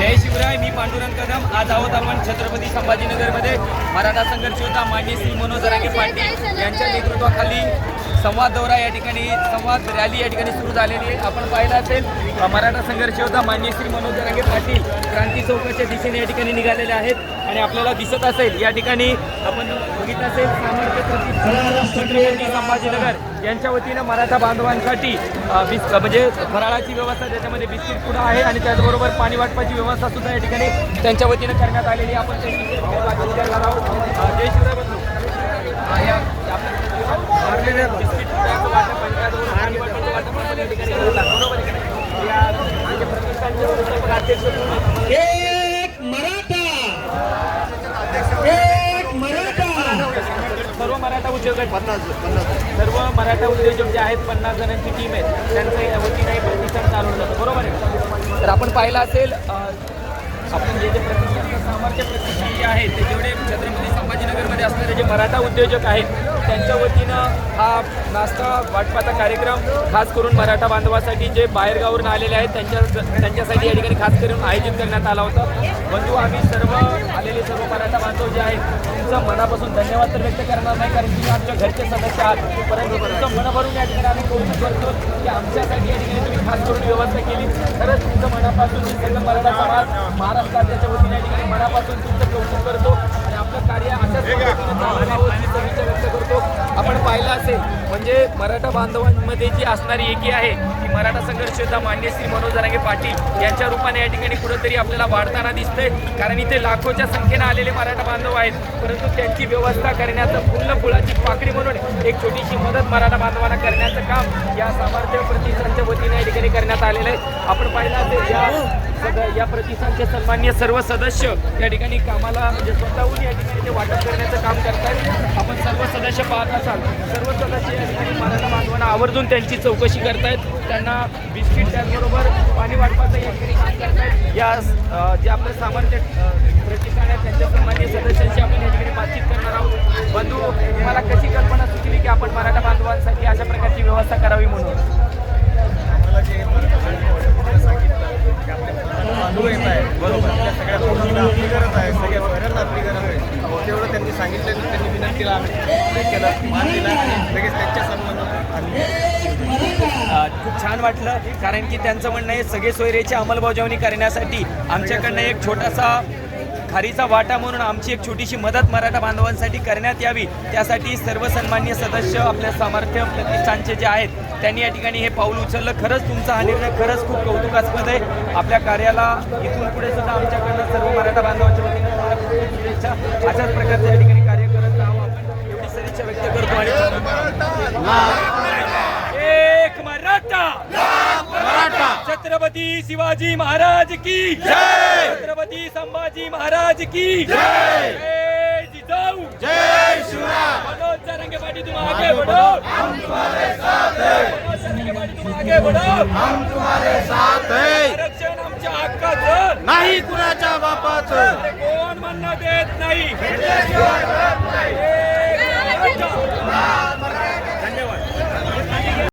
जय शिवराय मी पांडुरंग कदम. आज आहोत आपण छत्रपती संभाजीनगरमध्ये. मराठा संघर्ष होता मान्य श्री मनोज जरांगे पाटील यांच्या नेतृत्वाखाली संवाद दौरा या ठिकाणी संवाद रॅली या ठिकाणी सुरू झालेली आहे. आपण पाहिलं असेल मराठा संघर्ष होता मान्य श्री मनोज जरांगे पाटील क्रांती चौकाच्या दिशेने या ठिकाणी निघालेले आहेत. आणि आपल्याला दिसत असेल या ठिकाणी आपण बघितलं असेल सामर्थ्य संभाजीनगर यांच्या वतीनं मराठा बांधवांसाठी अ, म्हणजे फराळाची व्यवस्था ज्याच्यामध्ये बिस्किट पुडा आहे आणि त्याचबरोबर पाणी वाटपाची व्यवस्था सुद्धा या ठिकाणी त्यांच्या वतीनं करण्यात आलेली आपण त्यांची बातचीत करणार आहोत अ, जय शिवराय बंधू अ, या- या बिस्किट पुड्याचं वाटप आणि त्याचबरोबर पाणी वाटपाचं वाटप आपण या ठिकाणी करत आहोत. बरोबर आहे का नाही? या म्हणजे प्रतिष्ठानचे व्यवस्थापक एक मराठा. एक मराठा. सर्व मराठा उद्योजक सर्व मराठा उद्योजक जे आहेत पन्नास जणांची टीम आहे त्यांचं या वतीनं हे प्रतिष्ठान चालवलं जातं बरोबर आहे तर आपण पाहिलं असेल आपण जे जे प्रतिष्ठानचं सामर्थ्य प्रतिष्ठान जे आहे ते जेवढे छत्रपती संभाजीनगरमध्ये असणारे जे मराठा उद्योजक आहेत त्यांच्या वतीनं हा नाश्ता वाटपाचा कार्यक्रम खास करून मराठा बांधवासाठी जे बाहेरगावरून आलेले आहेत त्यांच्या त्यांच्यासाठी या ठिकाणी खास करून आयोजित करण्यात आला होता. बंधू आम्ही सर्व आलेले सर्व मराठा बांधव जे आहेत तुमचं मनापासून धन्यवाद तर व्यक्त करणार नाही कारण तुम्ही आमच्या घरचे सदस्य आहात. परंतु तुमचं मन भरून या ठिकाणी आम्ही कौतुक करतो की आमच्यासाठी या ठिकाणी तुम्ही खास करून व्यवस्था केली. खरंच तुमचं मनापासून सर्व मराठा समाज महाराष्ट्र वतीने या ठिकाणी मनापासून तुमचं कौतुक करतो. आणि आपलं कार्य अशाच पद्धतीने चालू राहावं ही सदिच्छा व्यक्त करतो आपण पाहिलं असेल. म्हणजे मराठा बांधवांमध्ये जी असणारी एकी आहे ती मराठा संघर्ष योद्धा मान्य श्री मनोज जरांगे पाटील यांच्या रूपाने या ठिकाणी कुठंतरी आपल्याला वाढताना दिसतंय. कारण इथे लाखोच्या संख्येनं आलेले मराठा बांधव आहेत. परंतु त्यांची व्यवस्था करण्याचं फुल्ल फुलाची पाकडी म्हणून एक छोटीशी मदत मराठा बांधवांना करण्याचं काम या सामर्थ्य प्रतिष्ठानच्या वतीने या ठिकाणी करण्यात आलेलं आहे. आपण पाहिलं असेल या या प्रतिष्ठानचे सन्मान्य सर्व सदस्य या ठिकाणी कामाला म्हणजे स्वतःहून या ठिकाणी ते वाटप करण्याचं काम करतात आपण सर्व सदस्य पाहत असाल. सर्व पुस्तकाची या ठिकाणी मराठा बांधवांना आवर्जून त्यांची चौकशी करतायत. त्यांना बिस्किट त्याचबरोबर पाणी वाटपाचं या ठिकाणी काम करतायत. या जे आपलं सामर्थ्य प्रतिष्ठान आहे त्यांच्या सन्मान्य सदस्यांशी आपण या ठिकाणी बातचीत करणार आहोत. बंधू तुम्हाला कशी कल्पना सुचली की आपण मराठा बांधवांसाठी अशा प्रकारची व्यवस्था करावी म्हणून? मला येत आहे बरोबर. सगळ्या गोष्टीला आपली गरज आहे सगळ्या सोयऱ्यांना आपली गरज आहे तेवढं त्यांनी सांगितलं आम्ही केलं मान दिला आणि लगेच त्यांच्या खूप छान वाटलं कारण की त्यांचं म्हणणं आहे सगळे सोयरेची अंमलबजावणी करण्यासाठी आमच्याकडनं एक छोटासा खारीचा वाटा म्हणून आमची एक छोटीशी मदत मराठा बांधवांसाठी करण्यात यावी. त्यासाठी सर्व सन्मान्य सदस्य आपल्या सामर्थ्य प्रतिष्ठानचे जे आहेत त्यांनी या ठिकाणी हे पाऊल उचललं. खरंच तुमचा हा निर्णय खरंच खूप कौतुकास्पद आहे. आपल्या कार्याला इथून पुढे सुद्धा आमच्याकडनं सर्व मराठा बांधवांच्या वतीनं शुभेच्छा. अशाच प्रकारचे या ठिकाणी कार्य करत राहावं आपण एवढी सदिच्छा व्यक्त करतो आणि एक मराठा. मराठा. छत्रपती शिवाजी महाराज की जय. छत्रपती संभाजी महाराज की जय. जय जिजाऊ. जय मनोज तुम आगे बढ़ो. हम तुम्हारे साथ हैं. मनोज तरंगे पाटी तुम आगे बढ़ो. हम तुम्हारे साथ हैं. आरक्षण आमच्या हक्काचं. नाही कुणाच्या बापाचं. कोण म्हणणं देत नाही?